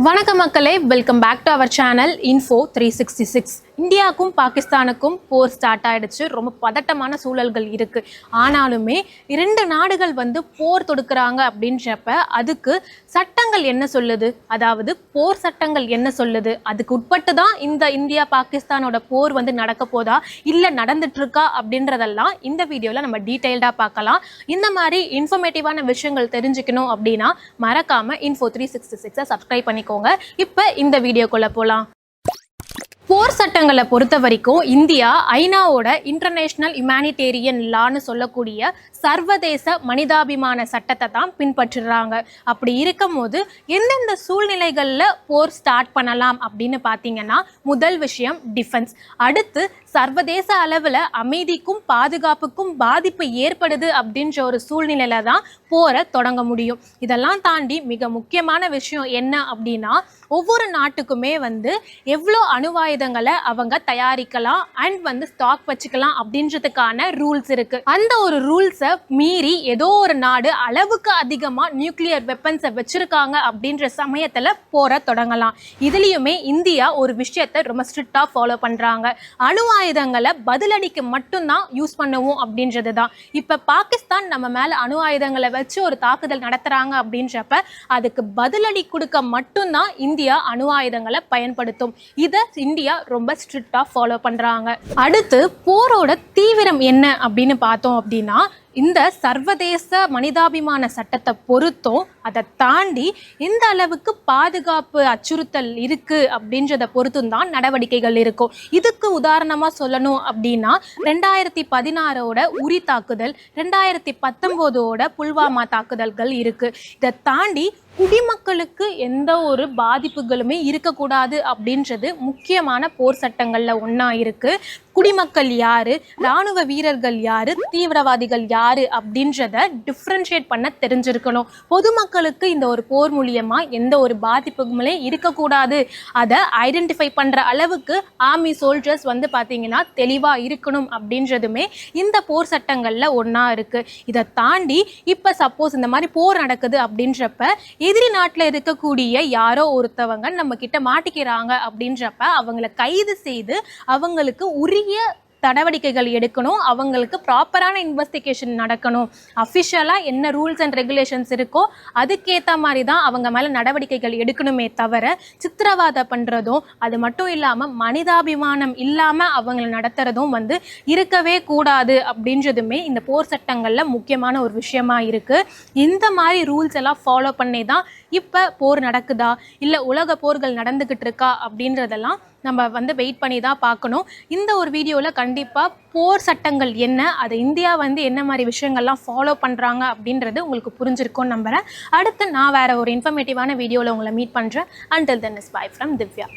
வணக்கம் மக்களே welcome back to our channel info three sixty six இந்தியாவுக்கும் பாகிஸ்தானுக்கும் போர் ஸ்டார்ட் ஆயிடுச்சு. ரொம்ப பதட்டமான சூழல்கள் இருக்கு. ஆனாலுமே இரண்டு நாடுகள் வந்து போர் தொடுக்கிறாங்க அப்படின்றப்ப அதுக்கு சட்டங்கள் என்ன சொல்லுது? அதாவது போர் சட்டங்கள் என்ன சொல்லுது? அதுக்கு உட்பட்டு தான் இந்த இந்தியா பாகிஸ்தானோட போர் வந்து நடக்க போதா? இல்லை நடந்துட்டு இருக்கா அப்படின்றதெல்லாம் இந்த வீடியோவில் நம்ம டீட்டெயில்டாக பார்க்கலாம். இந்த மாதிரி இன்ஃபர்மேட்டிவான விஷயங்கள் தெரிஞ்சுக்கணும் அப்படின்னா மறக்காம இன்ஃபோ த்ரீ சிக்ஸ்டி சிக்ஸை சப்ஸ்கிரைப் பண்ணிக்கோங்க. இப்போ இந்த வீடியோக்குள்ளே போகலாம் போர் சட்டங்களை பொறுத்த வரைக்கும் இந்தியா ஐநாவோட இன்டர்நேஷ்னல் ஹியூமானிடேரியன் லான்னு சொல்லக்கூடிய சர்வதேச மனிதாபிமான சட்டத்தை தான் பின்பற்றுறாங்க. அப்படி இருக்கும் போது எந்தெந்த சூழ்நிலைகளில் போர் ஸ்டார்ட் பண்ணலாம் அப்படின்னு பார்த்தீங்கன்னா முதல் விஷயம் டிஃபென்ஸ் அடுத்து சர்வதேச அளவில் அமைதிக்கும் பாதுகாப்புக்கும் பாதிப்பு ஏற்படுது அப்படின்ற ஒரு சூழ்நிலையில தான் போரை தொடங்க முடியும். இதெல்லாம் தாண்டி மிக முக்கியமான விஷயம் என்ன அப்படின்னா ஒவ்வொரு நாட்டுக்குமே வந்து எவ்வளோ அணுவாயுதங்களை அவங்க தயாரிக்கலாம் அண்ட் வந்து ஸ்டாக் வச்சுக்கலாம் அப்படின்றதுக்கான ரூல்ஸ் இருக்கு. அந்த ஒரு ரூல்ஸை மீறி ஏதோ ஒரு நாடு அளவுக்கு அதிகமாக நியூக்ளியர் வெப்பன்ஸை வச்சிருக்காங்க அப்படின்ற சமயத்தில் போற தொடங்கலாம். இதுலேயுமே இந்தியா ஒரு விஷயத்தை ரொம்ப ஸ்ட்ரிக்டாக ஃபாலோ பண்ணுறாங்க அணு ஆயுதங்களை பதிலடிக்கு மட்டும்தான் யூஸ் பண்ணுவோம் அப்படின்றது தான் இப்போ பாகிஸ்தான் நம்ம மேலே அணு ஆயுதங்களை வச்சு ஒரு தாக்குதல் நடத்துகிறாங்க அப்படின்றப்ப அதுக்கு பதிலடி கொடுக்க மட்டும்தான் இந்தியா அணு ஆயுதங்களை பயன்படுத்தும். இதை இந்தியா ரொம்ப ஸ்ட்ரிக்டாக ஃபாலோ பண்ணுறாங்க அடுத்து போரோட தீவிரம் என்ன அப்படின்னு பார்த்தோம் அப்படின்னா இந்த சர்வதேச மனிதாபிமான சட்டத்தை பொறுத்தும் அதை தாண்டி இந்த அளவுக்கு பாதுகாப்பு அச்சுறுத்தல் இருக்குது அப்படின்றத பொறுத்தும் தான் நடவடிக்கைகள் இருக்கும். இதுக்கு உதாரணமாக சொல்லணும் அப்படின்னா ரெண்டாயிரத்தி பதினாறோட உரி தாக்குதல் ரெண்டாயிரத்தி பத்தொம்போதோட புல்வாமா தாக்குதல்கள் இருக்குது இதை தாண்டி குடிமக்களுக்கு எந்த ஒரு பாதிப்புகளுமே இருக்கக்கூடாது அப்படின்றது முக்கியமான போர் சட்டங்களில் ஒன்றா இருக்குது குடிமக்கள் யாரு? ராணுவ வீரர்கள் யாரு? தீவிரவாதிகள் யாரு? அப்படின்றத டிஃப்ரென்ஷியேட் பண்ண தெரிஞ்சிருக்கணும். பொதுமக்களுக்கு இந்த ஒரு போர் மூலியமா எந்த ஒரு பாதிப்புகளே இருக்கக்கூடாது. அதை ஐடென்டிஃபை பண்ற அளவுக்கு ஆர்மி சோல்ஜர்ஸ் வந்து பார்த்தீங்கன்னா தெளிவா இருக்கணும் அப்படின்றதுமே இந்த போர் சட்டங்கள்ல ஒன்றா இருக்கு. இதை தாண்டி இப்போ சப்போஸ் இந்த மாதிரி போர் நடக்குது அப்படின்றப்ப எதிரி நாட்டில் இருக்கக்கூடிய யாரோ ஒருத்தவங்க நம்ம கிட்ட மாட்டிக்கிறாங்க அப்படின்றப்ப அவங்கள கைது செய்து அவங்களுக்கு உரிய நடவடிக்கைகள் எடுக்கணும். அவங்களுக்கு ப்ராப்பரான இன்வெஸ்டிகேஷன் நடக்கணும். அஃபிஷியலாக என்ன ரூல்ஸ் அண்ட் ரெகுலேஷன்ஸ் இருக்கோ அதுக்கேற்ற மாதிரி தான் அவங்க மேலே நடவடிக்கைகள் எடுக்கணுமே தவிர சித்திரவாதை பண்ணுறதும் அது மட்டும் இல்லாமல் மனிதாபிமானம் இல்லாமல் அவங்கள நடத்துகிறதும் வந்து இருக்கவே கூடாது அப்படின்றதுமே இந்த போர் சட்டங்களில் முக்கியமான ஒரு விஷயமா இருக்குது இந்த மாதிரி ரூல்ஸ் எல்லாம் ஃபாலோ பண்ணி தான் இப்போ போர் நடக்குதா? இல்லை உலக போர்கள் நடந்துக்கிட்டு இருக்கா? அப்படின்றதெல்லாம் நம்ம வந்து வெயிட் பண்ணி தான் பார்க்கணும். இந்த ஒரு வீடியோவில் கண்டிப்பாக போர் சட்டங்கள் என்ன? அதை இந்தியா வந்து என்ன மாதிரி விஷயங்கள்லாம் ஃபாலோ பண்ணுறாங்க அப்படின்றது உங்களுக்கு புரிஞ்சிருக்கும்னு நம்புகிறேன் அடுத்து நான் வேறு ஒரு இன்ஃபர்மேட்டிவான வீடியோவில் உங்களை மீட் பண்ணுறேன் until then is bye from Divya.